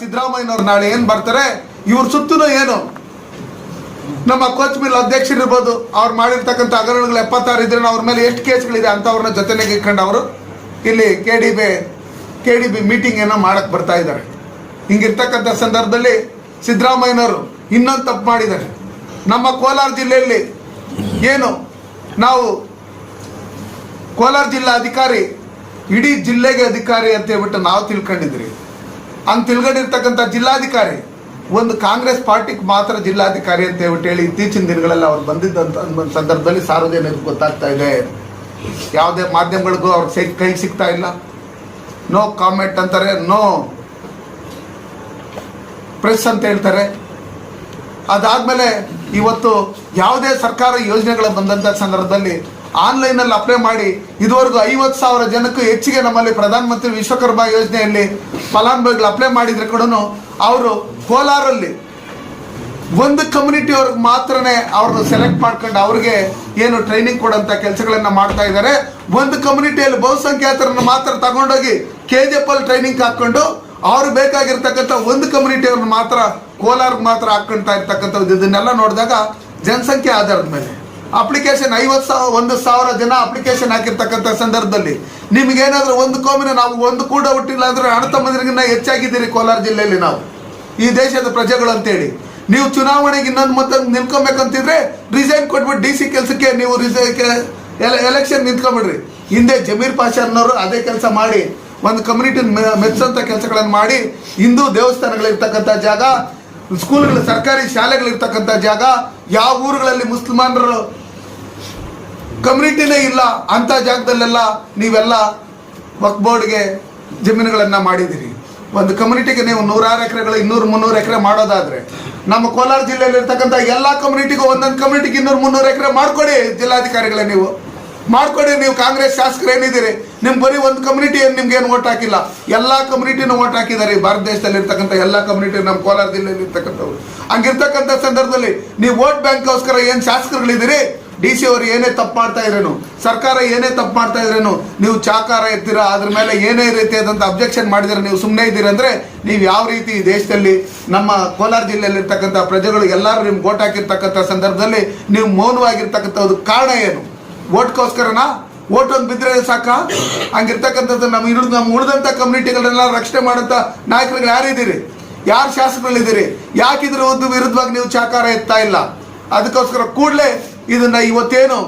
ಸಿದ್ದರಾಮಯ್ಯನವ್ರು ನಾಳೆ ಏನ್ ಬರ್ತಾರೆ? ಇವ್ರ ಸುತ್ತಲೂ ಏನು? ನಮ್ಮ ಕೋಚ್ ಮಿಲ್ ಅಧ್ಯಕ್ಷರಿರ್ಬೋದು, ಅವ್ರು ಮಾಡಿರ್ತಕ್ಕಂಥ ಹಗರಣಗಳು ಎಪ್ಪತ್ತಾರು ಇದ್ರೆ ಅವ್ರ ಮೇಲೆ ಎಷ್ಟು ಕೇಸ್ಗಳಿದೆ ಅಂತವ್ರನ್ನ ಜೊತೆನಾಗ ಇಟ್ಕೊಂಡು ಅವರು ಇಲ್ಲಿ K D B K D B meeting ಏನೋ ಮಾಡಕ್ ಬರ್ತಾ ಇದ್ದಾರೆ. ಹಿಂಗಿರ್ತಕ್ಕಂಥ ಸಂದರ್ಭದಲ್ಲಿ ಸಿದ್ದರಾಮಯ್ಯನವರು ಇನ್ನೊಂದು ತಪ್ಪು ಮಾಡಿದ್ದಾರೆ. ನಮ್ಮ ಕೋಲಾರ ಜಿಲ್ಲೆಯಲ್ಲಿ ಏನು? ನಾವು ಕೋಲಾರ ಜಿಲ್ಲಾ ಅಧಿಕಾರಿ, ಇಡೀ ಜಿಲ್ಲೆಗೆ ಅಧಿಕಾರಿ ಅಂತ ಹೇಳ್ಬಿಟ್ಟು ನಾವು ತಿಳ್ಕೊಂಡಿದ್ರಿ. ಹಂಗೆ ತಿಳ್ಕೊಂಡಿರ್ತಕ್ಕಂಥ ಜಿಲ್ಲಾಧಿಕಾರಿ, ಒಂದು ಕಾಂಗ್ರೆಸ್ ಪಾರ್ಟಿಗೆ ಮಾತ್ರ ಜಿಲ್ಲಾಧಿಕಾರಿ ಅಂತ ಹೇಳಿ ಇತ್ತೀಚಿನ ದಿನಗಳಲ್ಲಿ ಅವ್ರು ಬಂದಿದ್ದಂತ ಸಂದರ್ಭದಲ್ಲಿ ಸಾರ್ವಜನಿಕರಿಗೆ ಗೊತ್ತಾಗ್ತಾ ಇದೆ. ಯಾವುದೇ ಮಾಧ್ಯಮಗಳಿಗೂ ಅವ್ರ ಸೈ ಕೈ ಸಿಗ್ತಾ ಇಲ್ಲ. ನೋ ಕಾಮೆಂಟ್ ಅಂತಾರೆ ನೋ ಪ್ರೆಸ್ ಅಂತ ಹೇಳ್ತಾರೆ. ಅದಾದಮೇಲೆ ಇವತ್ತು ಯಾವುದೇ ಸರ್ಕಾರ ಯೋಜನೆಗಳು ಬಂದಂಥ ಸಂದರ್ಭದಲ್ಲಿ ಆನ್ಲೈನಲ್ಲಿ ಅಪ್ಲೈ ಮಾಡಿ, ಇದುವರೆಗೂ ಐವತ್ತು ಸಾವಿರ ಜನಕ್ಕೂ ಹೆಚ್ಚಿಗೆ ನಮ್ಮಲ್ಲಿ ಪ್ರಧಾನಮಂತ್ರಿ ವಿಶ್ವಕರ್ಮ ಯೋಜನೆಯಲ್ಲಿ ಫಲಾನುಭವಿಗಳು ಅಪ್ಲೈ ಮಾಡಿದ್ರೆ ಕೂಡ ಅವರು ಕೋಲಾರಲ್ಲಿ ಒಂದು ಕಮ್ಯುನಿಟಿ ಅವ್ರಿಗೆ ಮಾತ್ರನೇ ಅವ್ರನ್ನ ಸೆಲೆಕ್ಟ್ ಮಾಡ್ಕೊಂಡು ಅವ್ರಿಗೆ ಏನು ಟ್ರೈನಿಂಗ್ ಕೊಡೋಂಥ ಕೆಲಸಗಳನ್ನ ಮಾಡ್ತಾ ಇದ್ದಾರೆ. ಒಂದು ಕಮ್ಯುನಿಟಿಯಲ್ಲಿ ಬಹುಸಂಖ್ಯಾತರನ್ನ ಮಾತ್ರ ತಗೊಂಡೋಗಿ ಕೆ ಜಿ ಎಫ್ ಅಲ್ಲಿ ಟ್ರೈನಿಂಗ್ ಹಾಕ್ಕೊಂಡು ಅವ್ರು ಬೇಕಾಗಿರ್ತಕ್ಕಂಥ ಒಂದು ಕಮ್ಯುನಿಟಿಯವ್ರನ್ನ ಮಾತ್ರ ಕೋಲಾರ್ಗೆ ಮಾತ್ರ ಹಾಕ್ಕೊಳ್ತಾ ಇರ್ತಕ್ಕಂಥದ್ದು ಇದನ್ನೆಲ್ಲ ನೋಡಿದಾಗ ಜನಸಂಖ್ಯೆ ಆಧಾರದ ಮೇಲೆ. ಅಪ್ಲಿಕೇಶನ್ ಐವತ್ತು ಸಾವಿರ ಒಂದು ಸಾವಿರ ಜನ ಅಪ್ಲಿಕೇಶನ್ ಹಾಕಿರ್ತಕ್ಕಂಥ ಸಂದರ್ಭದಲ್ಲಿ ನಿಮ್ಗೇನಾದ್ರೂ ಒಂದು ಕೋಮಿನ ನಾವು ಒಂದು ಕೂಡ ಹುಟ್ಟಿಲ್ಲ ಅಂದ್ರೆ ಅಣ್ಣ ತಮ್ಮಂದ್ರಿಗಿನ್ನ ಹೆಚ್ಚಾಗಿದ್ದೀರಿ ಕೋಲಾರ ಜಿಲ್ಲೆಯಲ್ಲಿ ನಾವು. ಈ ದೇಶದ ಪ್ರಜೆಗಳು ಅಂತೇಳಿ. ನೀವು ಚುನಾವಣೆಗೆ ಇನ್ನೊಂದು ಮತ್ತೆ ನಿಂತ್ಕೊಬೇಕಂತಿದ್ರೆ ರಿಸೈನ್ ಕೊಟ್ಬಿಟ್ಟು ಡಿ ಸಿ ಕೆಲಸಕ್ಕೆ ನೀವು ಎಲೆಕ್ಷನ್ ನಿಂತ್ಕೊಂಡ್ಬಿಡ್ರಿ ಹಿಂದೆ ಜಮೀರ್ ಅನ್ನೋರು ಅದೇ ಕೆಲಸ ಮಾಡಿ, ಒಂದು ಕಮ್ಯುನಿಟಿ ಮೆಚ್ಚಂತ ಕೆಲಸಗಳನ್ನು ಮಾಡಿ, ಹಿಂದೂ ದೇವಸ್ಥಾನಗಳಿರ್ತಕ್ಕಂಥ ಜಾಗ ಸ್ಕೂಲ್ಗಳು ಸರ್ಕಾರಿ ಶಾಲೆಗಳಿರ್ತಕ್ಕಂಥ ಜಾಗ, ಯಾವ ಊರುಗಳಲ್ಲಿ ಮುಸಲ್ಮಾನರು ಕಮ್ಯುನಿಟಿನೇ ಇಲ್ಲ ಅಂತ ಜಾಗದಲ್ಲೆಲ್ಲ ನೀವೆಲ್ಲ ವಕ್ ಬೋರ್ಡ್ಗೆ ಜಮೀನುಗಳನ್ನು ಮಾಡಿದಿರಿ ಒಂದು ಕಮ್ಯುನಿಟಿಗೆ ನೀವು ನೂರಾರು ಎಕರೆಗಳು, ಇನ್ನೂರು ಮುನ್ನೂರು ಎಕರೆ ಮಾಡೋದಾದ್ರೆ, ನಮ್ಮ ಕೋಲಾರ ಜಿಲ್ಲೆಯಲ್ಲಿ ಇರ್ತಕ್ಕಂಥ ಎಲ್ಲ ಕಮ್ಯುನಿಟಿಗೂ ಒಂದೊಂದು ಕಮ್ಯುನಿಟಿಗೆ ಇನ್ನೂರು ಮುನ್ನೂರು ಎಕರೆ ಮಾಡ್ಕೊಡಿ ಜಿಲ್ಲಾಧಿಕಾರಿಗಳೇ ನೀವು. ಮಾಡ್ಕೊಡಿ ನೀವು ಕಾಂಗ್ರೆಸ್ ಶಾಸಕರು ಏನಿದ್ದೀರಿ? ನಿಮ್ ಬರೀ ಒಂದು ಕಮ್ಯುನಿಟಿ ಏನು ನಿಮ್ಗೆ ಏನು ಓಟ್ ಹಾಕಿಲ್ಲ? ಎಲ್ಲ ಕಮ್ಯುನಿಟಿನ ಓಟ್ ಹಾಕಿದ್ದಾರೆ ಈ ಭಾರತ ದೇಶದಲ್ಲಿ ಇರ್ತಕ್ಕಂಥ ಎಲ್ಲ ಕಮ್ಯುನಿಟಿ ನಮ್ಮ ಕೋಲಾರ ಜಿಲ್ಲೆಯಲ್ಲಿ ಇರ್ತಕ್ಕಂಥವ್ರು ಹಂಗಿರ್ತಕ್ಕಂಥ ಸಂದರ್ಭದಲ್ಲಿ ನೀವು ವೋಟ್ ಬ್ಯಾಂಕ್ಗೋಸ್ಕರ ಏನು ಶಾಸಕರುಗಳಿದ್ದೀರಿ? ಡಿ ಸಿ ಅವರು ಏನೇ ತಪ್ಪು ಮಾಡ್ತಾ ಇದ್ರೇನು? ಸರ್ಕಾರ ಏನೇ ತಪ್ಪು ಮಾಡ್ತಾ ಇದ್ರೇನು? ನೀವು ಚಾಕಾರ ಇರ್ತೀರಾ ಅದ್ರ ಮೇಲೆ ಏನೇ ರೀತಿಯಾದಂಥ ಅಬ್ಜೆಕ್ಷನ್ ಮಾಡಿದ್ರೆ ನೀವು ಸುಮ್ಮನೆ ಇದ್ದೀರಿ ಅಂದ್ರೆ ನೀವು ಯಾವ ರೀತಿ ಈ ದೇಶದಲ್ಲಿ ನಮ್ಮ ಕೋಲಾರ ಜಿಲ್ಲೆಯಲ್ಲಿ ಇರ್ತಕ್ಕಂಥ ಪ್ರಜೆಗಳು ಎಲ್ಲರೂ ನಿಮ್ಗೆ ಓಟ್ ಹಾಕಿರ್ತಕ್ಕಂಥ ಸಂದರ್ಭದಲ್ಲಿ ನೀವು ಮೌನವಾಗಿರ್ತಕ್ಕಂಥ ಕಾರಣ ಏನು? ಓಟ್ಗೋಸ್ಕರನಾ ಓಟ್ ಒಂದು ಬಿದ್ದರೆ ಸಾಕ? ಹಂಗಿರ್ತಕ್ಕಂಥದ್ದು ನಮ್ಮ ಇರೋದು ನಮ್ಮ ಉಳಿದಂಥ ಕಮ್ಯುನಿಟಿಗಳನ್ನೆಲ್ಲ ರಕ್ಷಣೆ ಮಾಡೋಂಥ ನಾಯಕರುಗಳು ಯಾರಿದ್ದೀರಿ ಯಾರು ಶಾಸಕರಲ್ಲಿದ್ದೀರಿ? ಯಾಕಿದ್ರ ಒಂದು ವಿರುದ್ಧವಾಗಿ ನೀವು ಚಾಕಾರ ಎತ್ತಾ ಇಲ್ಲ? ಅದಕ್ಕೋಸ್ಕರ ಕೂಡಲೇ ಇದನ್ನು ಇವತ್ತೇನು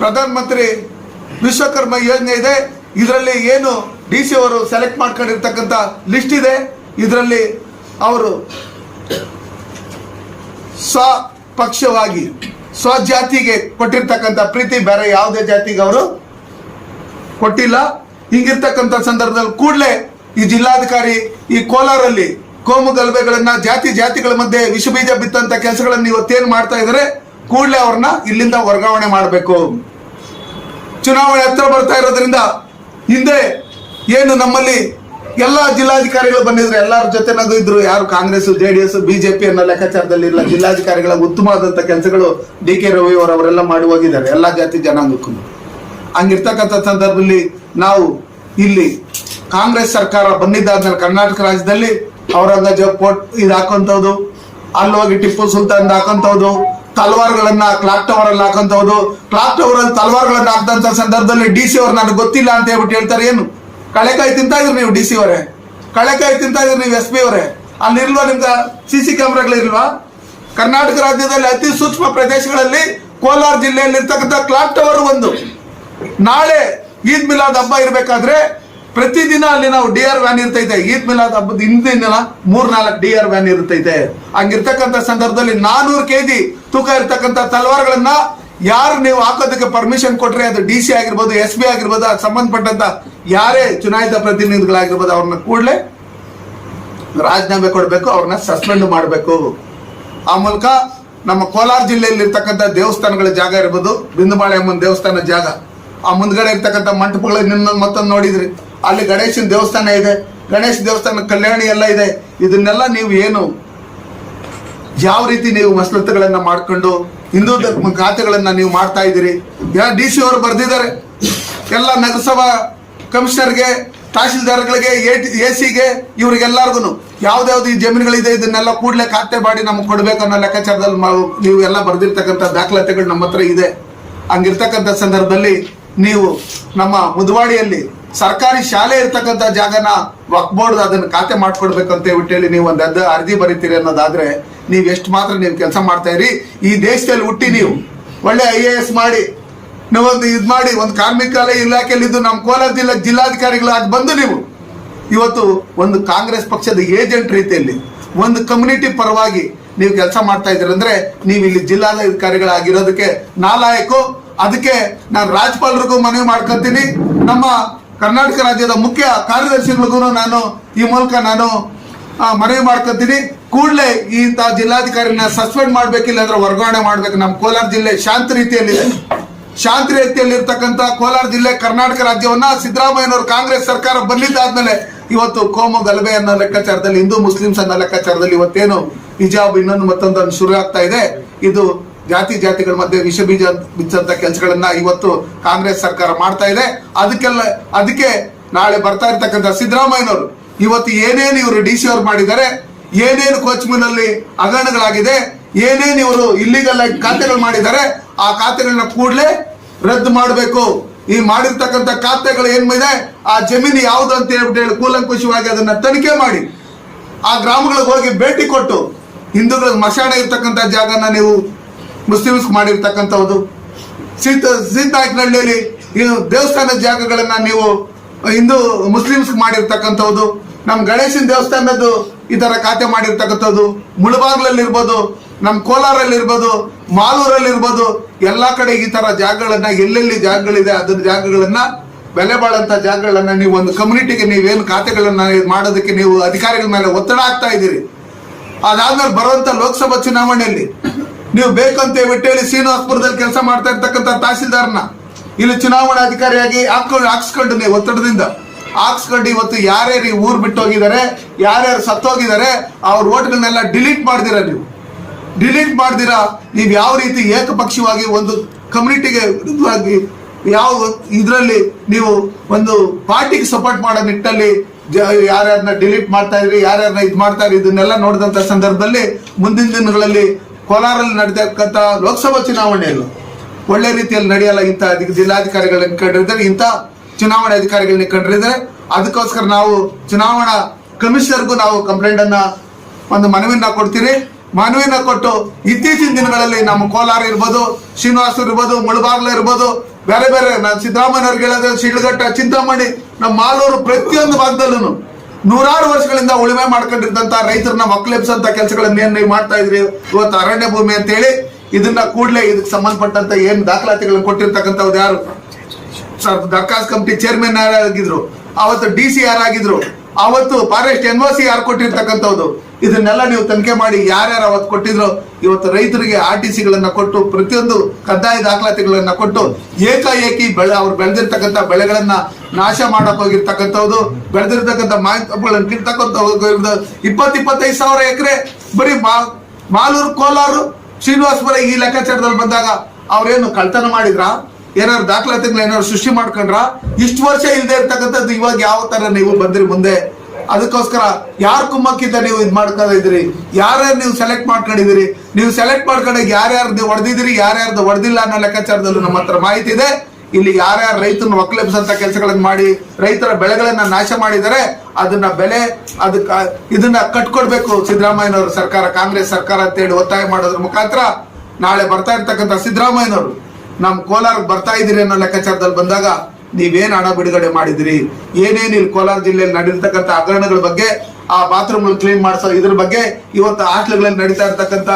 ಪ್ರಧಾನಮಂತ್ರಿ ವಿಶ್ವಕರ್ಮ ಯೋಜನೆ ಇದೆ. ಇದರಲ್ಲಿ ಏನು ಡಿ ಸಿ ಅವರು ಸೆಲೆಕ್ಟ್ ಮಾಡ್ಕೊಂಡಿರ್ತಕ್ಕಂಥ ಲಿಸ್ಟ್ ಇದೆ. ಇದರಲ್ಲಿ ಅವರು ಸ್ವಪಕ್ಷವಾಗಿ ಸ್ವಜಾತಿಗೆ ಕೊಟ್ಟಿರ್ತಕ್ಕಂಥ ಪ್ರೀತಿ ಬೇರೆ ಯಾವುದೇ ಜಾತಿಗೆ ಅವರು ಕೊಟ್ಟಿಲ್ಲ. ಹಿಂಗಿರ್ತಕ್ಕಂಥ ಸಂದರ್ಭದಲ್ಲಿ ಕೂಡಲೇ ಈ ಜಿಲ್ಲಾಧಿಕಾರಿ ಈ ಕೋಲಾರಲ್ಲಿ ಕೋಮು ಗಲಭೆಗಳನ್ನ ಜಾತಿ ಜಾತಿಗಳ ಮಧ್ಯೆ ವಿಷಬೀಜ ಬಿತ್ತಂತ ಕೆಲಸಗಳನ್ನು ಇವತ್ತೇನು ಮಾಡ್ತಾ ಇದ್ದಾರೆ ಕೂಡಲೇ ಅವ್ರನ್ನ ಇಲ್ಲಿಂದ ವರ್ಗಾವಣೆ ಮಾಡಬೇಕು. ಚುನಾವಣೆ ಹತ್ರ ಬರ್ತಾ ಇರೋದ್ರಿಂದ ಹಿಂದೆ ಏನು ನಮ್ಮಲ್ಲಿ ಎಲ್ಲ ಜಿಲ್ಲಾಧಿಕಾರಿಗಳು ಬಂದಿದ್ರು ಎಲ್ಲರ ಜೊತೆನಾಗೂ ಇದ್ರು. ಯಾರು Congress, J D S BJP ಅನ್ನೋ ಲೆಕ್ಕಾಚಾರದಲ್ಲಿ ಇಲ್ಲ. ಜಿಲ್ಲಾಧಿಕಾರಿಗಳ ಉತ್ತಮವಾದಂತ ಕೆಲಸಗಳು ಡಿ ಕೆ ರವಿ ಅವರೆಲ್ಲ ಮಾಡಿ ಹೋಗಿದ್ದಾರೆ. ಎಲ್ಲ ಜಾತಿ ಜನಾಂಗಕ್ಕೂ. ಹಂಗಿರ್ತಕ್ಕಂಥ ಸಂದರ್ಭದಲ್ಲಿ ನಾವು ಇಲ್ಲಿ ಕಾಂಗ್ರೆಸ್ ಸರ್ಕಾರ ಬಂದಿದ್ದಾದ್ಮೇಲೆ ಕರ್ನಾಟಕ ರಾಜ್ಯದಲ್ಲಿ ಔರಂಗಜೇಬ್ ಪೋರ್ಟ್ ಇದು ಹಾಕೋಂಥದ್ದು ಅಲ್ಲಿ ಹೋಗಿ ಟಿಪ್ಪು ಸುಲ್ತಾನ್ ಹಾಕೊಂತವ್ದು ತಲವಾರ್ಗಳನ್ನ ಕ್ಲಾಕ್ ಟವರ್ ಅಲ್ಲಿ ಹಾಕೊಂತವ್ದು ಕ್ಲಾಕ್ ಟವರ್ ಅಲ್ಲಿ ತಲವಾರ್ಗಳನ್ನ ಹಾಕದಂತ ಸಂದರ್ಭದಲ್ಲಿ ಡಿ ಸಿ ಅವ್ರು ನನಗೆ ಗೊತ್ತಿಲ್ಲ ಅಂತ ಹೇಳ್ಬಿಟ್ಟು ಹೇಳ್ತಾರೆ ಏನು? ಕಳೆಕಾಯಿ ತಿಂತಾ ಇದ್ರಿ ನೀವು ಡಿ ಸಿ ಅವರೇ. ಕಳೆಕಾಯಿ ತಿಂತಾ ಇದ್ರಿ ನೀವು ಎಸ್ ಪಿ ಅವರೇ. ಅಲ್ಲಿ ಇಲ್ವಾ ನಿಮ್ಗೆ ಸಿ ಸಿ ಕ್ಯಾಮ್ರಾಗಳಿಲ್ವಾ ಕರ್ನಾಟಕ ರಾಜ್ಯದಲ್ಲಿ ಅತಿ ಸೂಕ್ಷ್ಮ ಪ್ರದೇಶಗಳಲ್ಲಿ ಕೋಲಾರ ಜಿಲ್ಲೆಯಲ್ಲಿ ಇರ್ತಕ್ಕಂಥ ಕ್ಲಾಕ್ ಟವರ್ ಒಂದು. ನಾಳೆ ಈದ್ ಮಿಲಾದ್ ಹಬ್ಬ ಇರಬೇಕಾದ್ರೆ ಪ್ರತಿದಿನ ಅಲ್ಲಿ ನಾವು ಡಿ ಆರ್ ವ್ಯಾನ್ ಇರ್ತೈತೆ. ಈದ್ ಮಿಲಾದ್ ಹಬ್ಬದ ಹಿಂದಿನ ದಿನ ಮೂರ್ ನಾಲ್ಕು ಡಿ ಆರ್ ವ್ಯಾನ್ ಇರ್ತೈತೆ. ಹಂಗಿರ್ತಕ್ಕಂಥ ಸಂದರ್ಭದಲ್ಲಿ ನಾನೂರು ಕೆಜಿ ತೂಕ ಇರ್ತಕ್ಕಂಥ ತಲವಾರ್ಗಳನ್ನ ಯಾರು ನೀವು ಹಾಕೋದಕ್ಕೆ ಪರ್ಮಿಷನ್ ಕೊಟ್ರೆ ಅದು ಡಿ ಸಿ ಆಗಿರ್ಬೋದು ಎಸ್ ಬಿ ಆಗಿರ್ಬೋದು ಅದು ಸಂಬಂಧಪಟ್ಟಂತ ಯಾರೇ ಚುನಾಯಿತ ಪ್ರತಿನಿಧಿಗಳಾಗಿರ್ಬೋದು, ಅವ್ರನ್ನ ಕೂಡಲೇ ರಾಜೀನಾಮೆ ಕೊಡಬೇಕು, ಅವ್ರನ್ನ ಸಸ್ಪೆಂಡ್ ಮಾಡಬೇಕು. ಆ ಮೂಲಕ ನಮ್ಮ ಕೋಲಾರ ಜಿಲ್ಲೆಯಲ್ಲಿ ಇರ್ತಕ್ಕಂಥ ದೇವಸ್ಥಾನಗಳ ಜಾಗ ಇರ್ಬೋದು, ಬಿಂದುಮಾಳೆ ಅಮ್ಮನ ದೇವಸ್ಥಾನ ಜಾಗ. ಆ ಮುಂದ್ಗಡೆ ಇರ್ತಕ್ಕಂಥ ಮಂಟಪಗಳು ನಿನ್ನ ಮತ್ತೊಂದು ನೋಡಿದ್ರಿ. ಅಲ್ಲಿ ಗಣೇಶನ ದೇವಸ್ಥಾನ ಇದೆ, ಗಣೇಶ ದೇವಸ್ಥಾನ ಕಲ್ಯಾಣಿ ಎಲ್ಲ ಇದೆ. ಇದನ್ನೆಲ್ಲ ನೀವು ಏನು, ಯಾವ ರೀತಿ ನೀವು ಮಸಲತ್ತುಗಳನ್ನು ಮಾಡ್ಕೊಂಡು ಹಿಂದೂ ಧರ್ಮ ಖಾತೆಗಳನ್ನ ನೀವು ಮಾಡ್ತಾ ಇದ್ದೀರಿ. ಯಾ, ಡಿ ಸಿ ಅವರು ಬರ್ದಿದ್ದಾರೆ. ಎಲ್ಲ ನಗರಸಭಾ ಕಮಿಷನರ್ಗೆ, ತಹಶೀಲ್ದಾರ್ಗಳಿಗೆ, ಎ ಸಿಗೆ ಇವ್ರಿಗೆಲ್ಲರಿಗೂ ಯಾವ್ದಾವ್ದು ಈ ಜಮೀನುಗಳಿದೆ, ಇದನ್ನೆಲ್ಲ ಕೂಡಲೇ ಖಾತೆ ಮಾಡಿ ನಮ್ಗೆ ಕೊಡ್ಬೇಕು ಅನ್ನೋ ಲೆಕ್ಕಾಚಾರದಲ್ಲಿ ನಾವು ಎಲ್ಲ ಬರೆದಿರ್ತಕ್ಕಂಥ ದಾಖಲಾತಿಗಳು ನಮ್ಮ ಹತ್ರ ಇದೆ. ಹಂಗಿರ್ತಕ್ಕಂಥ ಸಂದರ್ಭದಲ್ಲಿ ನೀವು ನಮ್ಮ ಮುದುವಾಡಿಯಲ್ಲಿ ಸರ್ಕಾರಿ ಶಾಲೆ ಇರ್ತಕ್ಕಂಥ ಜಾಗನ ವಕ್ಬೋರ್ಡ್ ಅದನ್ನು ಖಾತೆ ಮಾಡ್ಕೊಡ್ಬೇಕು ಅಂತ ಹೇಳ್ಬಿಟ್ಟು ಹೇಳಿ ನೀವು ಒಂದು ಅರ್ಜಿ ಬರೀತೀರಿ ಅನ್ನೋದಾದ್ರೆ ನೀವು ಎಷ್ಟು ಮಾತ್ರ ನೀವು ಕೆಲಸ ಮಾಡ್ತಾ ಇರಿ, ಈ ದೇಶದಲ್ಲಿ ಹುಟ್ಟಿ ನೀವು. ಒಳ್ಳೆ ಐ ಎ ಎಸ್ ಮಾಡಿ ನೀವೊಂದು ಇದು ಮಾಡಿ, ಒಂದು ಕಾರ್ಮಿಕ ಇಲಾಖೆಯಲ್ಲಿ ಇದ್ದು ನಮ್ಮ ಕೋಲಾರ ಜಿಲ್ಲೆ ಜಿಲ್ಲಾಧಿಕಾರಿಗಳಾಗಿ ಬಂದು ನೀವು. ಇವತ್ತು ಒಂದು ಕಾಂಗ್ರೆಸ್ ಪಕ್ಷದ ಏಜೆಂಟ್ ರೀತಿಯಲ್ಲಿ, ಒಂದು ಕಮ್ಯುನಿಟಿ ಪರವಾಗಿ ನೀವು ಕೆಲಸ ಮಾಡ್ತಾ ಇದ್ದೀರಂದ್ರೆ ನೀವು ಇಲ್ಲಿ ಜಿಲ್ಲಾಧಿಕಾರಿಗಳಾಗಿರೋದಕ್ಕೆ ನಾಲಾಯಕು. ಅದಕ್ಕೆ ನಾನು ರಾಜ್ಯಪಾಲರಿಗೂ ಮನವಿ ಮಾಡ್ಕೊತೀನಿ. ನಮ್ಮ ಕರ್ನಾಟಕ ರಾಜ್ಯದ ಮುಖ್ಯ ಕಾರ್ಯದರ್ಶಿಗಳಿಗೂ ನಾನು ಈ ಮೂಲಕ ನಾನು ಮನವಿ ಮಾಡ್ಕೊಂತೀನಿ. ಕೂಡಲೇ ಇಂಥ ಜಿಲ್ಲಾಧಿಕಾರಿನ ಸಸ್ಪೆಂಡ್ ಮಾಡ್ಬೇಕಿಲ್ಲ ಅಂದ್ರೆ ವರ್ಗಾವಣೆ ಮಾಡ್ಬೇಕು. ನಮ್ಮ ಕೋಲಾರ ಜಿಲ್ಲೆ ಶಾಂತ ರೀತಿಯಲ್ಲಿ ಶಾಂತ ರೀತಿಯಲ್ಲಿ ಇರ್ತಕ್ಕಂಥ ಕೋಲಾರ ಜಿಲ್ಲೆ ಕರ್ನಾಟಕ ರಾಜ್ಯವನ್ನ ಸಿದ್ದರಾಮಯ್ಯನವರು ಕಾಂಗ್ರೆಸ್ ಸರ್ಕಾರ ಬಂದಿದ್ದಾದ್ಮೇಲೆ ಇವತ್ತು ಕೋಮು ಗಲಭೆ ಅನ್ನೋ ಲೆಕ್ಕಾಚಾರದಲ್ಲಿ, ಹಿಂದೂ ಮುಸ್ಲಿಮ್ಸ್ ಅನ್ನೋ ಲೆಕ್ಕಾಚಾರದಲ್ಲಿ ಇವತ್ತೇನು ಹಿಜಾಬ್ ಇನ್ನೊಂದು ಮತ್ತೊಂದನ್ನು ಶುರು ಆಗ್ತಾ ಇದೆ. ಇದು ಜಾತಿ ಜಾತಿಗಳ ಮಧ್ಯೆ ವಿಷ ಬೀಜ ಬಿಚ್ಚಂತ ಕೆಲಸಗಳನ್ನ ಇವತ್ತು ಕಾಂಗ್ರೆಸ್ ಸರ್ಕಾರ ಮಾಡ್ತಾ ಇದೆ. ಅದಕ್ಕೆಲ್ಲ, ಅದಕ್ಕೆ ನಾಳೆ ಬರ್ತಾ ಇರ್ತಕ್ಕಂಥ ಸಿದ್ದರಾಮಯ್ಯನವರು ಇವತ್ತು ಏನೇನು ಇವರು ಡಿ ಸಿ ಅವ್ರು ಮಾಡಿದ್ದಾರೆ, ಏನೇನು ಕೋಚ್ಮಿನಲ್ಲಿ ಹಗರಣಗಳಾಗಿದೆ, ಏನೇನು ಇವರು ಇಲ್ಲಿಗಲ್ಲ ಖಾತೆಗಳು ಮಾಡಿದ್ದಾರೆ, ಆ ಖಾತೆಗಳನ್ನ ಕೂಡಲೇ ರದ್ದು ಮಾಡಬೇಕು. ಈ ಮಾಡಿರ್ತಕ್ಕಂಥ ಖಾತೆಗಳು ಏನಿದೆ ಆ ಜಮೀನು ಯಾವುದು ಅಂತ ಹೇಳ್ಬಿಟ್ಟು ಹೇಳಿ ಕೂಲಂಕುಷವಾಗಿ ಅದನ್ನ ತನಿಖೆ ಮಾಡಿ. ಆ ಗ್ರಾಮಗಳಿಗೆ ಹೋಗಿ ಭೇಟಿ ಕೊಟ್ಟು ಹಿಂದೂಗಳ ಮಶಾಣ ಇರ್ತಕ್ಕಂಥ ಜಾಗನ ನೀವು ಮುಸ್ಲಿಮ್ಸ್ ಮಾಡಿರ್ತಕ್ಕಂಥದ್ದು ಸೀತ ಸೀತಾಕ್ನಹಳ್ಳಿಯಲ್ಲಿ ದೇವಸ್ಥಾನದ ಜಾಗಗಳನ್ನ ನೀವು ಹಿಂದೂ ಮುಸ್ಲಿಮ್ಸ್ ಮಾಡಿರ್ತಕ್ಕಂಥದ್ದು ನಮ್ಮ ಗಣೇಶನ ದೇವಸ್ಥಾನದ್ದು ಈ ಥರ ಖಾತೆ ಮಾಡಿರ್ತಕ್ಕಂಥದ್ದು, ಮುಳುಬಾಗ್ಲಲ್ಲಿ ಇರ್ಬೋದು ನಮ್ಮ ಕೋಲಾರಲ್ಲಿ ಇರ್ಬೋದು, ಮಾಲೂರಲ್ಲಿ ಇರ್ಬೋದು, ಎಲ್ಲಾ ಕಡೆ ಈ ಥರ ಜಾಗಗಳನ್ನ, ಎಲ್ಲೆಲ್ಲಿ ಜಾಗಗಳಿದೆ, ಅದ್ರ ಜಾಗಗಳನ್ನ ಬೆಲೆ ಬಾಳಂತ ಜಾಗಗಳನ್ನ ನೀವು ಒಂದು ಕಮ್ಯುನಿಟಿಗೆ ನೀವೇನು ಖಾತೆಗಳನ್ನ ಮಾಡೋದಕ್ಕೆ ನೀವು ಅಧಿಕಾರಿಗಳ ಮೇಲೆ ಒತ್ತಡ ಆಗ್ತಾ ಇದ್ದೀರಿ. ಅದಾದ್ಮೇಲೆ ಬರುವಂತ ಲೋಕಸಭಾ ಚುನಾವಣೆಯಲ್ಲಿ ನೀವು ಬೇಕಂತ ಹೇಳಿ ಶ್ರೀನಿವಾಸಪುರದಲ್ಲಿ ಕೆಲಸ ಮಾಡ್ತಾ ಇರ್ತಕ್ಕಂಥ ತಹಸೀಲ್ದಾರ್ನ, ಇಲ್ಲಿ ಚುನಾವಣಾಧಿಕಾರಿಯಾಗಿ ಹಾಕೊಂಡು ಹಾಕ್ಸ್ಕೊಂಡು ನೀವು ಒತ್ತಡದಿಂದ ಹಾಕ್ಸ್ಕೊಂಡು ಇವತ್ತು ಯಾರ್ಯಾರು ಊರು ಬಿಟ್ಟು ಹೋಗಿದ್ದಾರೆ ಯಾರ್ಯಾರು ಸತ್ತೋಗಿದ್ದಾರೆ, ಅವ್ರ ಓಟ್ಗಳನ್ನೆಲ್ಲ ಡಿಲೀಟ್ ಮಾಡ್ತೀರ ನೀವು. ಡಿಲೀಟ್ ಮಾಡ್ದಿರಾ, ನೀವು ಯಾವ ರೀತಿ ಏಕಪಕ್ಷವಾಗಿ ಒಂದು ಕಮ್ಯುನಿಟಿಗೆ ವಿರುದ್ಧವಾಗಿ ಯಾವ ಇದರಲ್ಲಿ ನೀವು ಒಂದು ಪಾರ್ಟಿಗೆ ಸಪೋರ್ಟ್ ಮಾಡೋ ನಿಟ್ಟಲ್ಲಿ ಜ- ಯಾರ್ಯಾರನ್ನ ಡಿಲೀಟ್ ಮಾಡ್ತಾ ಇದ್ರಿ ಯಾರ್ಯಾರನ್ನ ಇದು ಮಾಡ್ತಾ ಇದ್ರಿ, ಇದನ್ನೆಲ್ಲ ನೋಡಿದಂಥ ಸಂದರ್ಭದಲ್ಲಿ ಮುಂದಿನ ದಿನಗಳಲ್ಲಿ ಕೋಲಾರಲ್ಲಿ ನಡೀತಕ್ಕಂಥ ಲೋಕಸಭಾ ಚುನಾವಣೆಯಲ್ಲೂ ಒಳ್ಳೆ ರೀತಿಯಲ್ಲಿ ನಡೆಯಲ್ಲ ಇಂಥ ಜಿಲ್ಲಾಧಿಕಾರಿಗಳನ್ನು ಕಂಡಿರ್ತಾರೆ ಇಂಥ ಚುನಾವಣಾ ಅಧಿಕಾರಿಗಳನ್ನ ಕಂಡಿದ್ದಾರೆ ಅದಕ್ಕೋಸ್ಕರ ನಾವು ಚುನಾವಣಾ ಕಮಿಷನರ್ಗೂ ನಾವು ಕಂಪ್ಲೇಂಟ್ ಅನ್ನ ಒಂದು ಮನವಿನ ಕೊಡ್ತೀರಿ. ಮನವಿನ ಕೊಟ್ಟು ಇತ್ತೀಚಿನ ದಿನಗಳಲ್ಲಿ ನಮ್ಮ ಕೋಲಾರ ಇರ್ಬೋದು ಶ್ರೀನಿವಾಸ ಇರ್ಬೋದು, ಮುಳಬಾಗ್ಲ ಇರ್ಬೋದು, ಬೇರೆ ಬೇರೆ ನಾನು ಸಿದ್ದರಾಮಯ್ಯವ್ರಿಗೆ ಹೇಳಿದ್ರೆ ಶಿಡ್ಲಘಟ್ಟ, ಚಿಂತಾಮಣಿ, ನಮ್ಮ ಮಾಲೂರು ಪ್ರತಿಯೊಂದು ಭಾಗದಲ್ಲೂ ನೂರಾರು ವರ್ಷಗಳಿಂದ ಉಳುಮೆ ಮಾಡ್ಕೊಂಡಿದ್ದಂತ ರೈತರನ್ನ ಮಕ್ಕಳೆಬ್ಸಂತ ಕೆಲಸಗಳನ್ನ ಏನ್ ನೀವು ಮಾಡ್ತಾ ಇದ್ರಿ? ಇವತ್ತು ಅರಣ್ಯ ಭೂಮಿ ಅಂತ ಹೇಳಿ ಇದನ್ನ ಕೂಡಲೇ ಇದಕ್ಕೆ ಸಂಬಂಧಪಟ್ಟಂತ ಏನ್ ದಾಖಲಾತಿಗಳನ್ನ ಕೊಟ್ಟಿರ್ತಕ್ಕಂಥವ್ರು ಯಾರು? ದರ್ಖಾಸ್ ಕಮಿಟಿ ಚೇರ್ಮನ್ ಯಾರಾಗಿದ್ರು, ಅವತ್ತು ಡಿ ಸಿ ಯಾರಾಗಿದ್ರು, ಅವತ್ತು ಫಾರೆಸ್ಟ್ ಎನ್ ಸಿ ಯಾರು ಕೊಟ್ಟಿರ್ತಕ್ಕಂಥದ್ದು ಇದನ್ನೆಲ್ಲ ನೀವು ತನಿಖೆ ಮಾಡಿ ಯಾರ್ಯಾರು ಅವತ್ತು ಕೊಟ್ಟಿದ್ರು, ಇವತ್ತು ರೈತರಿಗೆ ಆರ್ ಟಿ ಸಿಗಳನ್ನ ಕೊಟ್ಟು, ಪ್ರತಿಯೊಂದು ಕಡ್ಡಾಯ ದಾಖಲಾತಿಗಳನ್ನ ಕೊಟ್ಟು, ಏಕಾಏಕಿ ಬೆಳೆ ಅವ್ರು ಬೆಳೆದಿರ್ತಕ್ಕಂಥ ಬೆಳೆಗಳನ್ನ ನಾಶ ಮಾಡಕ್ ಹೋಗಿರ್ತಕ್ಕಂಥದ್ದು ಬೆಳೆದಿರ್ತಕ್ಕಂಥ ಮಾಹಿತಿಗಳನ್ನ ಕಿರ್ತಕ್ಕಂಥ ಇಪ್ಪತ್ತು ಇಪ್ಪತ್ತೈದು ಸಾವಿರ ಎಕರೆ, ಬರೀ ಮಾಲೂರು ಕೋಲಾರು ಶ್ರೀನಿವಾಸಪುರ ಈ ಲೆಕ್ಕಾಚಾರದಲ್ಲಿ ಬಂದಾಗ ಅವ್ರೇನು ಕಳ್ತನ ಮಾಡಿದ್ರಾ? ಏನಾದ್ರು ದಾಖಲಾತಿಗಳು ಏನಾದ್ರು ಸೃಷ್ಟಿ ಮಾಡ್ಕೊಂಡ್ರ ಇಷ್ಟು ವರ್ಷ ಇಲ್ಲದೆ ಇರ್ತಕ್ಕಂಥದ್ದು ಇವಾಗ ಯಾವ ತರ ನೀವು ಬಂದ್ರಿ ಮುಂದೆ? ಅದಕ್ಕೋಸ್ಕರ ಯಾರ ಕುಮ್ಮಕ್ಕಿಂತ ನೀವು ಇದು ಮಾಡ್ಕೊಂಡ ಇದ್ರಿ ಯಾರ್ಯಾರು ನೀವು ಸೆಲೆಕ್ಟ್ ಮಾಡ್ಕೊಂಡಿದ್ದೀರಿ? ನೀವು ಸೆಲೆಕ್ಟ್ ಮಾಡ್ಕೊಂಡಾಗ ಯಾರ್ಯಾರು ನೀವು ಹೊಡೆದಿದ್ದೀರಿ, ಯಾರ್ಯಾರ್ದು ಹೊಡೆದಿಲ್ಲ ಅನ್ನೋ ಲೆಕ್ಕಾಚಾರದಲ್ಲೂ ನಮ್ಮ ಹತ್ರ ಮಾಹಿತಿ ಇದೆ. ಇಲ್ಲಿ ಯಾರ್ಯಾರು ರೈತನ ಒಕ್ಕಲೆಬ್ಸಂತ ಕೆಲಸಗಳನ್ನ ಮಾಡಿ, ರೈತರ ಬೆಳೆಗಳನ್ನ ನಾಶ ಮಾಡಿದರೆ ಅದನ್ನ ಬೆಲೆ, ಅದಕ್ಕೆ, ಇದನ್ನ ಕಟ್ಕೊಡ್ಬೇಕು ಸಿದ್ದರಾಮಯ್ಯನವರು ಸರ್ಕಾರ, ಕಾಂಗ್ರೆಸ್ ಸರ್ಕಾರ ಅಂತ ಹೇಳಿ ಒತ್ತಾಯ ಮಾಡೋದ್ರ ಮುಖಾಂತರ ನಾಳೆ ಬರ್ತಾ ಇರ್ತಕ್ಕಂಥ ಸಿದ್ದರಾಮಯ್ಯನವರು. ನಮ್ ಕೋಲಾರ ಬರ್ತಾ ಇದೀರಿ ಅನ್ನೋ ಲೆಕ್ಕಾಚಾರದಲ್ಲಿ ಬಂದಾಗ ನೀವೇನು ಹಣ ಬಿಡುಗಡೆ ಮಾಡಿದಿರಿ? ಏನೇನು ಇಲ್ಲಿ ಕೋಲಾರ ಜಿಲ್ಲೆಯಲ್ಲಿ ನಡೆದಿರ್ತಕ್ಕಂಥ ಹಗರಣಗಳ ಬಗ್ಗೆ, ಆ ಬಾತ್ರೂಮ್ ಕ್ಲೀನ್ ಮಾಡಿಸೋ ಇದ್ರ ಬಗ್ಗೆ, ಇವತ್ತು ಹಾಸ್ಟೆಲ್ಗಳಲ್ಲಿ ನಡೀತಾ ಇರ್ತಕ್ಕಂಥ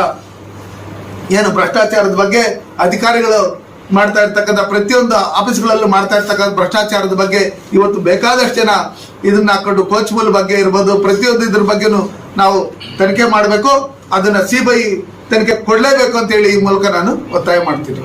ಏನು ಭ್ರಷ್ಟಾಚಾರದ ಬಗ್ಗೆ, ಅಧಿಕಾರಿಗಳು ಮಾಡ್ತಾ ಇರ್ತಕ್ಕಂಥ ಪ್ರತಿಯೊಂದು ಆಫೀಸ್ಗಳಲ್ಲೂ ಮಾಡ್ತಾ ಇರ್ತಕ್ಕಂಥ ಭ್ರಷ್ಟಾಚಾರದ ಬಗ್ಗೆ ಇವತ್ತು ಬೇಕಾದಷ್ಟು ಜನ ಇದನ್ನ ಹಾಕೊಂಡು ಕೋಚ್ಬಲ್ ಬಗ್ಗೆ ಇರ್ಬೋದು, ಪ್ರತಿಯೊಂದು ಇದ್ರ ಬಗ್ಗೆನೂ ನಾವು ತನಿಖೆ ಮಾಡಬೇಕು. ಅದನ್ನ ಸಿಬಿಐ ತನಿಖೆ ಕೊಡ್ಲೇಬೇಕು ಅಂತ ಹೇಳಿ ಈ ಮೂಲಕ ನಾನು ಒತ್ತಾಯ ಮಾಡ್ತೀನಿ.